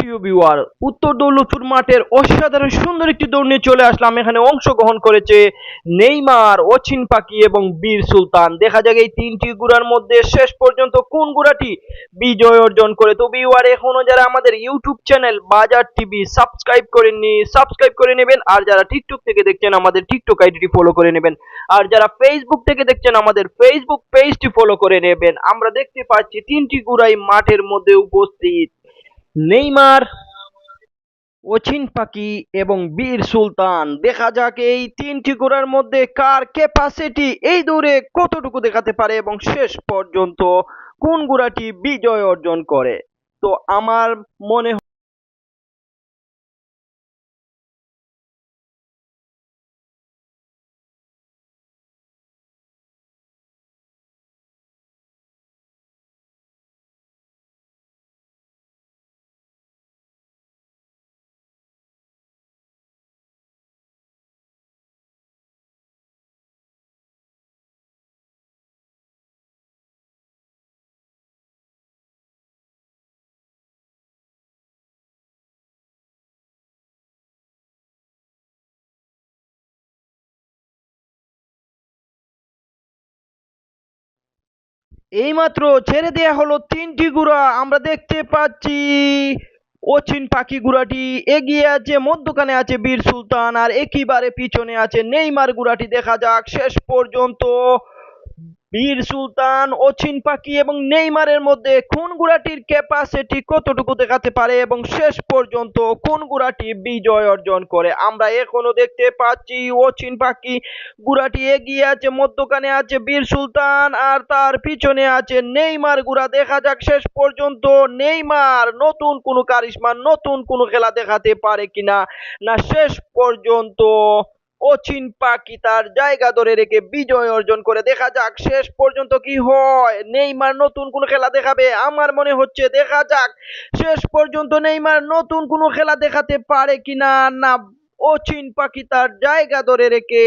প্রিয় ভিউয়ার উত্তর দৌলতপুর মাঠের অসাধারণ সুন্দর একটি দৌড় নিয়ে চলে আসলাম। এখানে অংশগ্রহণ করেছে নেইমার, অচিন পাখি এবং বীর সুলতান। দেখা যাক এই তিনটি গুড়ার মধ্যে শেষ পর্যন্ত কোন গুড়াটি বিজয় অর্জন করে। তো ভিউয়ার এখনও যারা আমাদের YouTube channel Bazar TV subscribe করেননি সাবস্ক্রাইব করে নেবেন। আর যারা টিকটক থেকে দেখছেন, আমাদের টিকটক আইডিটি ফলো করে নেবেন। আর যারা ফেসবুক থেকে দেখছেন, আমাদের ফেসবুক পেজটি ফলো করে নেবেন। আমরা দেখতে পাচ্ছি তিনটি গুড়াই মাঠের মধ্যে উপস্থিত। নেইমার, অচিন পাখি এবং বীর সুলতান। দেখা যাক এই তিনটি ঘোড়ার মধ্যে কার ক্যাপাসিটি এই দৌড়ে কতটুকু দেখাতে পারে এবং শেষ পর্যন্ত কোন ঘোড়াটি বিজয় অর্জন করে। তো আমার মনে এইমাত্র ছেড়ে দেয়া হলো তিনটি গুড়া। আমরা দেখতে পাচ্ছি, অচিন পাখি গুড়াটি এগিয়ে আছে, মধ্যখানে আছে বীর সুলতান, আর একইবারে পিছনে আছে নেইমার গুড়াটি। দেখা যাক, শেষ পর্যন্ত বীর সুলতান, অচিন পাখি এবং নেইমারের মধ্যে কোন গুড়াটির ক্যাপাসিটি কতটুকু দেখাতে পারে এবং শেষ পর্যন্ত কোন গুড়াটি বিজয় অর্জন করে? আমরা এখনও দেখতে পাচ্ছি অচিন পাখি, গুড়াটি এগিয়ে আছে, মধ্যখানে আছে বীর সুলতান আর তার পিছনে আছে নেইমার গুড়া। দেখা যাক শেষ পর্যন্ত নেইমার নতুন কোনো কারিশমা, নতুন কোনো খেলা দেখাতে পারে কিনা? না, শেষ পর্যন্ত অচিন পাখি তার জায়গা ধরে রেখে বিজয় অর্জন করে। দেখা যাক শেষ পর্যন্ত কি হয়। নেইমার নতুন কোনো খেলা দেখাবে? আমার মনে হচ্ছে দেখা যাক শেষ পর্যন্ত নেইমার নতুন কোনো খেলা দেখাতে পারে কিনা না। অচিন পাখি তার জায়গা ধরে রেখে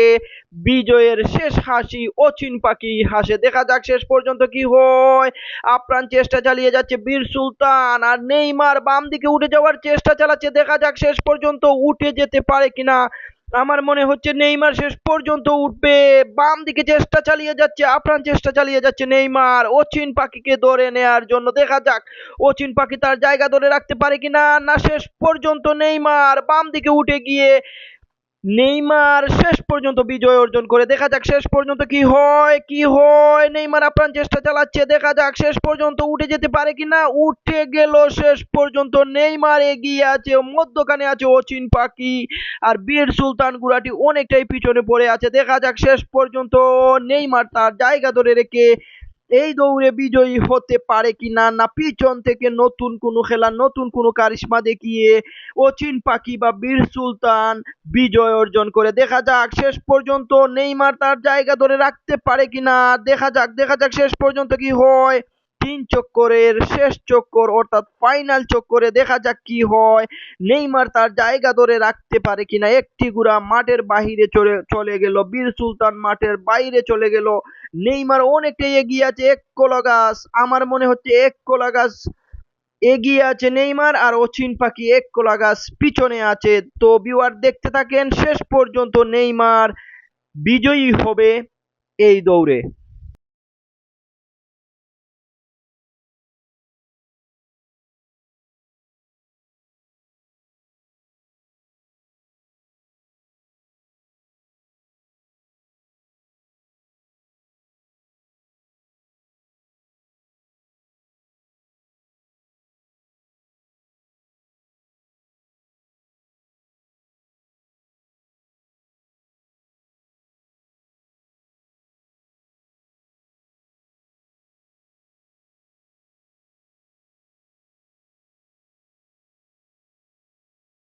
বিজয়ের শেষ হাসি অচিন পাখি হাসে। দেখা যাক শেষ পর্যন্ত কি হয়। আপ্রাণ চেষ্টা চালিয়ে যাচ্ছে বীর সুলতান আর নেইমার বাম দিকে উঠে যাওয়ার চেষ্টা চালাচ্ছে। দেখা যাক শেষ পর্যন্ত উঠে যেতে পারে কিনা। আমার মনে হচ্ছে নেইমার শেষ পর্যন্ত উঠবে। বাম দিকে চেষ্টা চালিয়ে যাচ্ছে আপ্রাণ চেষ্টা চালিয়ে যাচ্ছে নেইমার। অচিন পাখিকে ধরে নেয়ার জন্য দেখা যাক, অচিন পাখি তার জায়গা ধরে রাখতে পারে কিনা? না, শেষ পর্যন্ত নেইমার বাম দিকে উঠে গিয়ে নেইমার শেষ পর্যন্ত বিজয় অর্জন করে। দেখা যাক শেষ পর্যন্ত কি হয় কি হয়। নেইমার আপ্রাণ চেষ্টা চালাচ্ছে। দেখা যাক শেষ পর্যন্ত উঠে যেতে পারে কিনা উঠে গেল শেষ পর্যন্ত। নেইমার এগিয়ে আছে, মধ্যখানে আছে অচিন পাখি আর বীর সুলতান গুড়াটি অনেকটাই পিছনে পড়ে আছে। দেখা যাক শেষ পর্যন্ত নেইমার তার জায়গা ধরে রেখে এই দৌড়ে বিজয়ী হতে পারে কিনা না পিছন থেকে নতুন কোনো খেলা, নতুন কোনো কারিশমা দেখিয়ে অচিন পাখি বা বীর সুলতান বিজয় অর্জন করে। দেখা যাক শেষ পর্যন্ত নেইমার তার জায়গা ধরে রাখতে পারে কিনা দেখা যাক দেখা যাক শেষ পর্যন্ত কি হয়। তিন চক্করের শেষ চক্কর অর্থাৎ ফাইনাল চক্করে দেখা যাক কি হয়। নেইমার তার জায়গা ধরে রাখতে পারে কিনা। একটি গুড়া মাঠের বাহিরে চলে চলে গেল। বীর সুলতান মাঠের বাইরে চলে গেল। নেইমার অনেকটাই এগিয়ে আছে। এক কলা গাছ, আমার মনে হচ্ছে এক কলা গাছ এগিয়ে আছে নেইমার আর অচিন পাখি এক কলা গাছ পিছনে আছে। তো ভিউয়ার দেখতে থাকেন, শেষ পর্যন্ত নেইমার বিজয়ী হবে এই দৌড়ে।